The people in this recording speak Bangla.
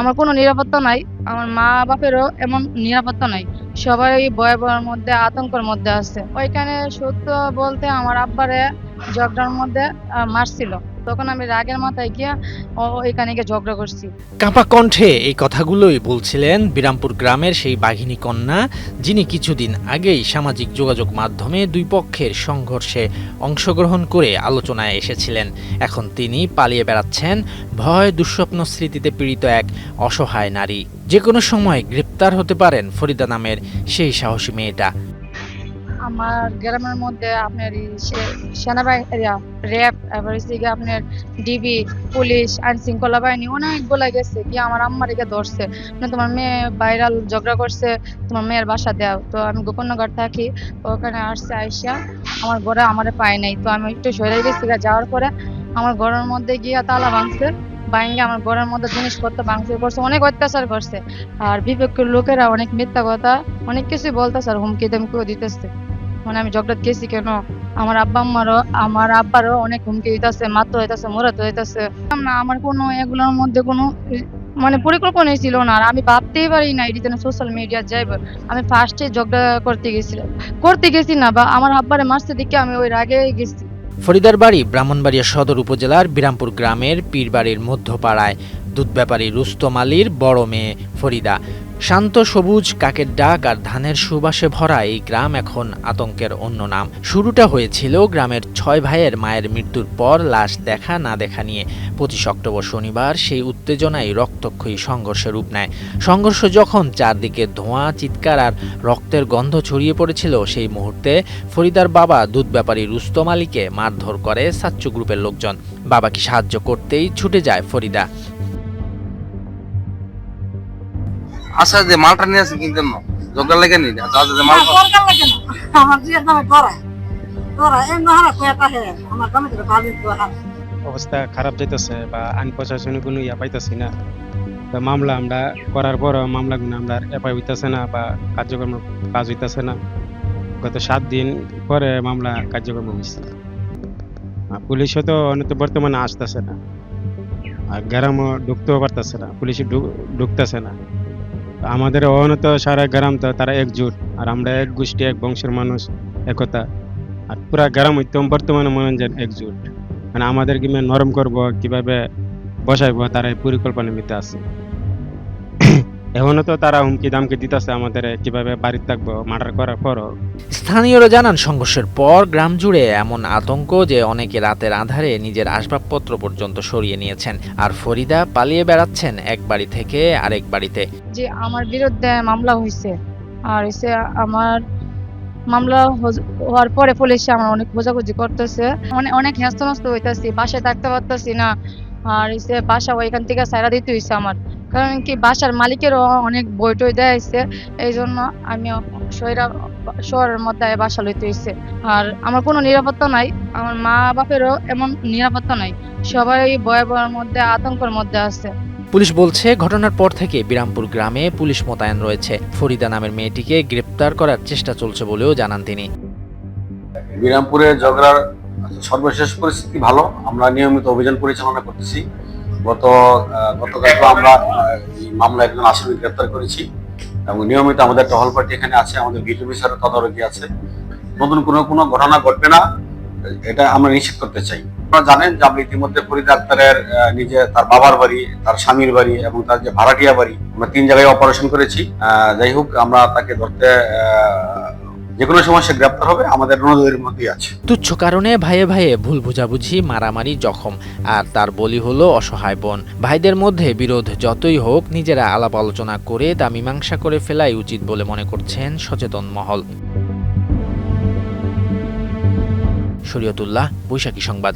আমার কোনো নিরাপত্তা নাই, আমার মা বাপেরও এমন নিরাপত্তা নাই। সবাই ভয় ভয়ের মধ্যে, আতঙ্কের মধ্যে আছে। ওইখানে সত্য বলতে আমার আব্বারে জগডার মধ্যে মারছিল। তখন আমি রাগের মাথায় গিয়ে ওইখানে গিয়ে ঝগড়া করছি। কাঁপা কণ্ঠে এই কথাগুলোই বলছিলেন বিরামপুর গ্রামের সেই বাঘিনী কন্যা, যিনি কিছুদিন আগেই সামাজিক যোগাযোগ মাধ্যমে দুই পক্ষের সংঘর্ষে অংশগ্রহণ করে আলোচনায় এসেছিলেন। এখন তিনি পালিয়ে বেড়াচ্ছেন ভয় দুঃস্বপ্ন স্মৃতিতে পীড়িত এক অসহায় নারী। যে কোনো সময় গ্রেপ্তার হতে পারেন ফরিদা নামের সেই সাহসী মেয়েটা। আমার গ্রামের মধ্যে আপনার সেনাবাহিনী র্যাব, এবার হচ্ছে আপনার ডিবি, পুলিশ আইন শৃঙ্খলা বাহিনী অনেকগুলা গেছে কি আমার আম্মারিকে ধরছে। মানে তোমার মেয়ে ভাইরাল ঝগড়া করছে, তোমার মেয়ের বাসা দেও তো আমি গোপনগর থাকি ওখানে আসছে আইসা, আমার ঘরে আমারে পায় নাই। তো আমি একটু সরে গেছি যাওয়ার পরে আমার ঘরের মধ্যে গিয়া তালা ভাঙছে ভাঙ্গে আমার ঘরের মধ্যে জিনিসপত্র ভাঙচুর করছে, অনেক অত্যাচার করছে। আর বিবেকের লোকেরা অনেক মিথ্যা কথা, অনেক কিছু বলতেছে আর হুমকি দিতেছে। মানে আমি ঝগড়া গেছি কেন? আমার আব্বা আম্মারও, আমার আব্বারও অনেক হুমকি দিতেছে মাত্র হইতাছে মরাতে হইতাছে। না, আমার কোনো এগুলোর মধ্যে কোনো মানে পরিকল্পনাই ছিল না। আর আমি ভাবতেই পারি না এটি যেন সোশ্যাল মিডিয়া যাইব। আমি ফার্স্টে ঝগড়া করতে গেছিলাম করতে গেছি না, বা আমার আব্বারে মারতে দিকে আমি ওই রাগে গেছি। ফরিদার বাড়ি ব্রাহ্মণবাড়িয়া সদর উপজেলার বিরামপুর গ্রামের পীরবাড়ির মধ্যপাড়ায়। দুধ ব্যাপারী রুস্তম আলীর বড় মেয়ে ফরিদা। শান্ত সবুজ কাকের ডাক আর ধানের সুবাসে ভরা এই গ্রাম এখন আতঙ্কের অন্য নাম। শুরুটা হয়েছিল গ্রামের ছয় ভাইয়ের মায়ের মৃত্যুর পর লাশ দেখা না দেখা নিয়ে। পঁচিশ অক্টোবর শনিবার সেই উত্তেজনায় রক্তক্ষয়ী সংঘর্ষে রূপ নেয়। সংঘর্ষ যখন চারদিকে ধোঁয়া, চিৎকার আর রক্তের গন্ধ ছড়িয়ে পড়েছিল, সেই মুহূর্তে ফরিদার বাবা দুধ ব্যাপারী রুস্তম আলীকে মারধর করে সাচ্চু গ্রুপের লোকজন। বাবাকে সাহায্য করতেই ছুটে যায় ফরিদা। আচ্ছা যে মালটা নিয়ে আসি কিনতেন না। জোগাড় লেগে নি আচ্ছা আচ্ছা যে মাল দরকার লাগে না। আমার জিয়ার দামে করা করা এম না হারা কয়া তাহে আমার দামে ধরে বাজি তো হারা অবস্থা খারাপ যাইতেছে বা আইন প্রশাসনে কোনো ইয়া পাইতেছি না। মামলা আমরা করার পর মামলাগুলো আমরা এপাই হইতেছে না বা কার্যক্রম কাজ হইতেছে না। গত সাত দিন পরে মামলা কার্যক্রম হয়েছে পুলিশও তো অনেক বর্তমানে আসতেছে না। আর গ্রামও ঢুকতেও পারতেছে না পুলিশ ঢুকতেছে না। আমাদের অনত সারা গ্রাম তো তারা একজুট, আর আমরা এক গোষ্ঠী, এক বংশের মানুষ, একতা। আর পুরা গ্রাম উত্তম বর্তমানে মনে হয় যে একজোট। মানে আমাদের কীভাবে নরম করব, কীভাবে বসাইব, তারা এই পরিকল্পনা নিতে আছে। এখনও তো তারা হুমকি দামকি দিতেছে আমাদের কীভাবে বাড়িতে থাকব মার্ডার করার পরও। স্থানীয়রা জানান সংঘর্ষের পর গ্রাম জুড়ে এমন আতঙ্ক যে অনেকে রাতের আধারে নিজের আসবাবপত্র পর্যন্ত সরিয়ে নিয়েছেন। আর ফরিদা পালিয়ে বেড়াচ্ছেন এক বাড়ি থেকে আরেক বাড়িতে। যে আমার বিরুদ্ধে মামলা হয়েছে আর হচ্ছে আমার মামলা হওয়ার পরে পুলিশে আমার অনেক খোঁজাখুঁজি করতেছে। অনেক অনেক হেস্তনস্ত হইতাছি বাসায় থাকতে পারতেছি না। আর হচ্ছে বাসা ওইখান থেকে সাইরা দিতে হয়েছে আমার। কারণ কি বাসার মালিকেরও অনেক বই টই দেয় হয়েছে এই জন্য আমি শহরা শহরের মধ্যে বাসা লইতে হয়েছে আর আমার কোনো নিরাপত্তা নাই আমার মা বাপেরও এমন নিরাপত্তা নাই সবাই ভয় ভয়ের মধ্যে আতঙ্কের মধ্যে আছে। পুলিশ বলছে ঘটনার পর থেকে বিরামপুর গ্রামে পুলিশ মোতায়েন রয়েছে। ফরিদা নামের মেয়েটিকে গ্রেপ্তার করার চেষ্টা চলছে বলেও জানান তিনি। বিরামপুরে ঝগড়ার সর্বশেষ পরিস্থিতি ভালো আমরা নিয়মিত অভিযান পরিচালনা করতেছি। গত আহ, গতকাল তো আমরা এই মামলা একজন আসামি গ্রেপ্তার করেছি এবং নিয়মিত আমাদের টহল পার্টি এখানে আছে আমাদের বিটিভি স্যারের তদারকি আছে। নতুন কোনো কোনো ঘটনা ঘটবে না এটা আমরা নিশ্চিত করতে চাই। আপনারা জানেন যে আমরা ইতিমধ্যে ফরিদ আক্তারের নিজে তার বাবার বাড়ি তার স্বামীর বাড়ি এবং তার যে ভাড়াটিয়া বাড়ি আমরা তিন জায়গায় অপারেশন করেছি। যাই হোক আমরা তাকে ধরতে যে কোনো সময় গ্রেপ্তার হবে, আমাদের নজরের মধ্যেই আছে। তুচ্ছ কারণে ভাইয়ে ভাইয়ে ভুল বোঝাবুঝি, মারামারি, জখম আর তার বলি হলো অসহায় বোন। ভাইদের মধ্যে বিরোধ যতই হোক, নিজেরা আলাপ আলোচনা করে তা মীমাংসা করে ফেলাই উচিত বলে মনে করছেন সচেতন মহল। শরীয়তুল্লাহ, বৈশাখী সংবাদ।